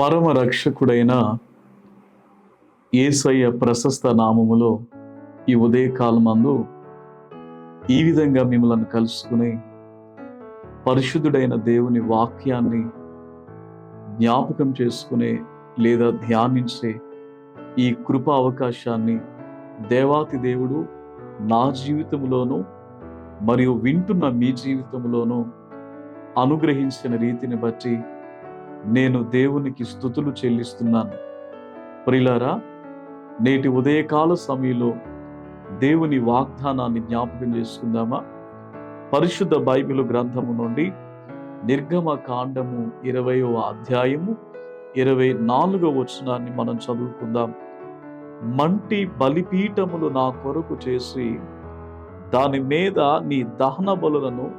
పరమ రక్షకుడైన ఏసయ్య ప్రశస్త నామములో ఈ ఉదయకాలమందు ఈ విధంగా మిమ్మల్ని కలుసుకుని పరిశుద్ధుడైన దేవుని వాక్యాన్ని జ్ఞాపకం చేసుకునే లేదా ధ్యానించే ఈ కృప అవకాశాన్ని దేవాతి దేవుడు నా జీవితంలోనూ మరియు వింటున్న మీ జీవితంలోనూ అనుగ్రహించిన రీతిని బట్టి నేను దేవునికి స్థుతులు చెల్లిస్తున్నాను. ప్రిలారా నేటి ఉదయకాల సమయంలో దేవుని వాగ్దానాన్ని జ్ఞాపకం చేసుకుందామా? పరిశుద్ధ బైబిల్ గ్రంథము నుండి నిర్గమ కాండము ఇరవయవ అధ్యాయము ఇరవై నాలుగవ వచనాన్ని మనం చదువుకుందాం. మంటి బలిపీఠములు నా కొరకు చేసి దాని మీద నీ దహన బలులను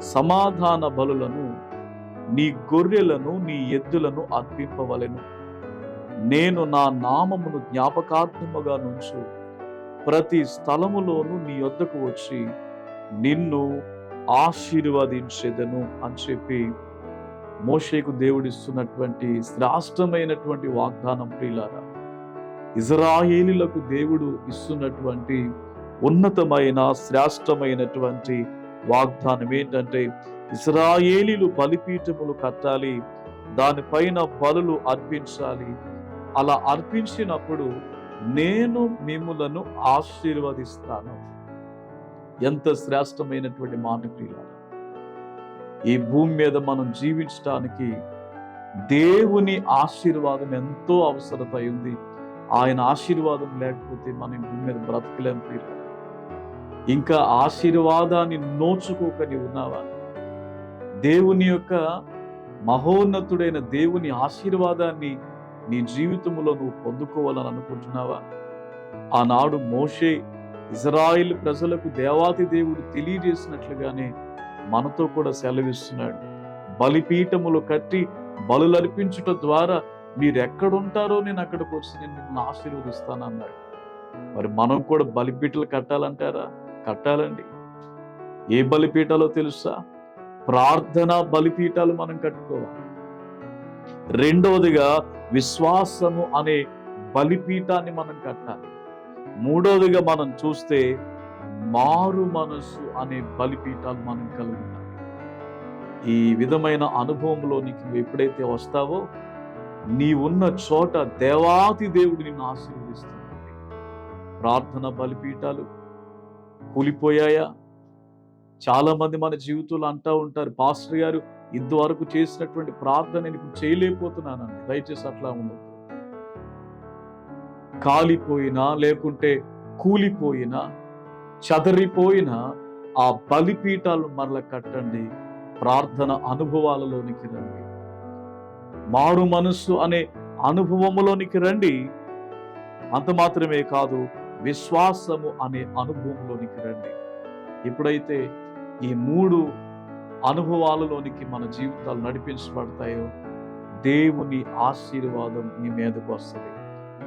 సమాధాన బలులను నీ గొర్రెలను నీ ఎద్దులను అర్పింపవలను. నేను నా నామమును జ్ఞాపకార్థముగా నుంచు ప్రతి స్థలములోనూ నీ వద్దకు వచ్చి నిన్ను ఆశీర్వదించెదను అని చెప్పి మోషేకు దేవుడిస్తున్నటువంటి శ్రేష్టమైనటువంటి వాగ్దానం ప్రియులారా. ఇజ్రాయేలీలకు దేవుడు ఇస్తున్నటువంటి ఉన్నతమైన శ్రేష్టమైనటువంటి వాగ్దానం ఏంటంటే ఇస్రాయేలీలు బలిపీఠములు కట్టాలి దానిపైన బలులు అర్పించాలి. అలా అర్పించినప్పుడు నేను మిమ్ములను ఆశీర్వదిస్తాను. ఎంత శ్రేష్టమైనటువంటి మాట ఈ భూమి మీద మనం జీవించడానికి దేవుని ఆశీర్వాదం ఎంతో అవసరత ఉంది ఆయన ఆశీర్వాదం లేకపోతే మనం భూమి మీద బ్రతకలేం ఇంకా ఆశీర్వాదాన్ని నోచుకోక నీవు ఉన్నావా? దేవుని యొక్క మహోన్నతుడైన దేవుని ఆశీర్వాదాన్ని నీ జీవితంలో నువ్వు పొందుకోవాలని అనుకుంటున్నావా? ఆనాడు మోషే ఇజ్రాయిల్ ప్రజలకు దేవాతి దేవుడు తెలియజేసినట్లుగానే మనతో కూడా సెలవిస్తున్నాడు. బలిపీఠములు కట్టి బలులర్పించుట ద్వారా మీరు ఎక్కడుంటారో నేను అక్కడికి వచ్చి నేను మిమ్మల్ని ఆశీర్వదిస్తానన్నాడు. మరి మనం కూడా బలిపీటలు కట్టాలంటారా? కట్టాలండి. ఏ బలిపీఠాలో తెలుసా? ప్రార్థన బలిపీఠాలు మనం కట్టుకోవాలి. రెండవదిగా విశ్వాసము అనే బలిపీఠాన్ని మనం కట్టాలి. మూడవదిగా మనం చూస్తే మారు మనస్సు అనే బలిపీఠాలు మనం కలిగి ఉండాలి ఈ విధమైన అనుభవంలో నీకు ఎప్పుడైతే వస్తావో నీ ఉన్న చోట దేవాతి దేవుడు నిన్ను ఆశీర్వదిస్తుంది ప్రార్థన బలిపీఠాలు కూలిపోయాయా? చాలా మంది మన జీవితంలో అంటూ ఉంటారు పాస్టర్ గారు ఇంతవరకు చేసినటువంటి ప్రార్థన నేను ఇప్పుడు చేయలేకపోతున్నానండి. దయచేసి అట్లా ఉండదు కాలిపోయినా లేకుంటే కూలిపోయినా చదరిపోయిన ఆ బలిపీఠాలు మరల కట్టండి ప్రార్థన అనుభవాలలోనికి రండి. మారు మనస్సు అనే అనుభవములోనికి రండి. అంత మాత్రమే కాదు విశ్వాసము అనే అనుభవంలోనికి రండి. ఎప్పుడైతే ఈ మూడు అనుభవాలలోనికి మన జీవితాలు నడిపించబడతాయో దేవుని ఆశీర్వాదం నీ మీదకు వస్తుంది.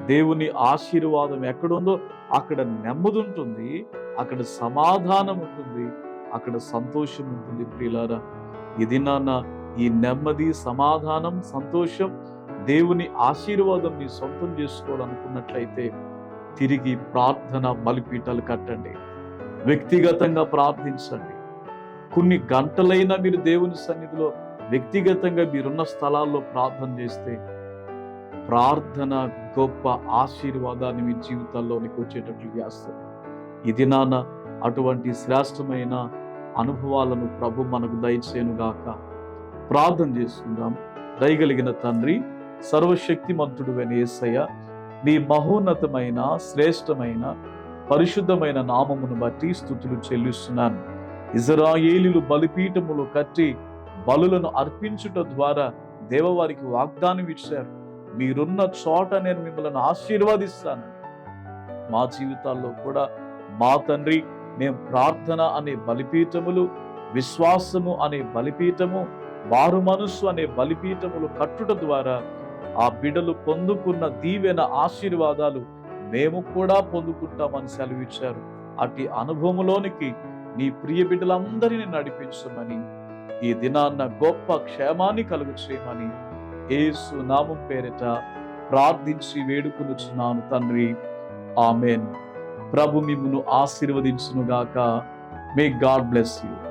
దేవుని ఆశీర్వాదం ఎక్కడుందో అక్కడ నెమ్మది ఉంటుంది అక్కడ సమాధానం ఉంటుంది అక్కడ సంతోషం ఉంటుంది ప్రియులారా. ఇది నాన్న ఈ నెమ్మది సమాధానం సంతోషం దేవుని ఆశీర్వాదం నీ సొంతం చేసుకోవాలనుకున్నట్లయితే తిరిగి ప్రార్థన బలిపీఠాలు కట్టండి. వ్యక్తిగతంగా ప్రార్థించండి. కొన్ని గంటలైనా మీరు దేవుని సన్నిధిలో వ్యక్తిగతంగా మీరున్న స్థలాల్లో ప్రార్థన చేస్తే ప్రార్థన గొప్ప ఆశీర్వాదాన్ని మీ జీవితాల్లోనికి వచ్చేటట్లు చేస్తారు ఇది నాన్న అటువంటి శ్రేష్టమైన అనుభవాలను ప్రభు మనకు దయచేనుగాక ప్రార్థన చేసుకుందాం. దయగలిగిన తండ్రి సర్వశక్తిమంతుడు యేసయ్య మీ మహోన్నతమైన శ్రేష్టమైన పరిశుద్ధమైన నామమును బట్టి స్థుతులు చెల్లిస్తున్నాను. ఇజ్రాయేలీలు బలిపీఠములు కట్టి బలులను అర్పించుట ద్వారా దేవవారికి వాగ్దానం ఇచ్చారు. మీరున్న చోట నేను మిమ్మల్ని ఆశీర్వదిస్తాను. మా జీవితాల్లో కూడా మా తండ్రి మేము ప్రార్థన అనే బలిపీఠములు విశ్వాసము అనే బలిపీఠము వారు మనస్సు అనే బలిపీఠములు కట్టుట ద్వారా ఆ బిడలు పొందుకున్న దీవెన ఆశీర్వాదాలు మేము కూడా పొందుకుంటామని సెలవిచ్చారు. అట్టి అనుభవంలోనికి నీ ప్రియ బిడ్డలందరినీ నడిపించమని ఈ దినాన్న గొప్ప క్షేమాన్ని కలుగు చేయమని ఏసు నామం పేరిట ప్రార్థించి వేడుకొనుచున్నాను తండ్రి. ఆమెన్. ప్రభు మిమ్మును ఆశీర్వదించునుగాక. May God bless you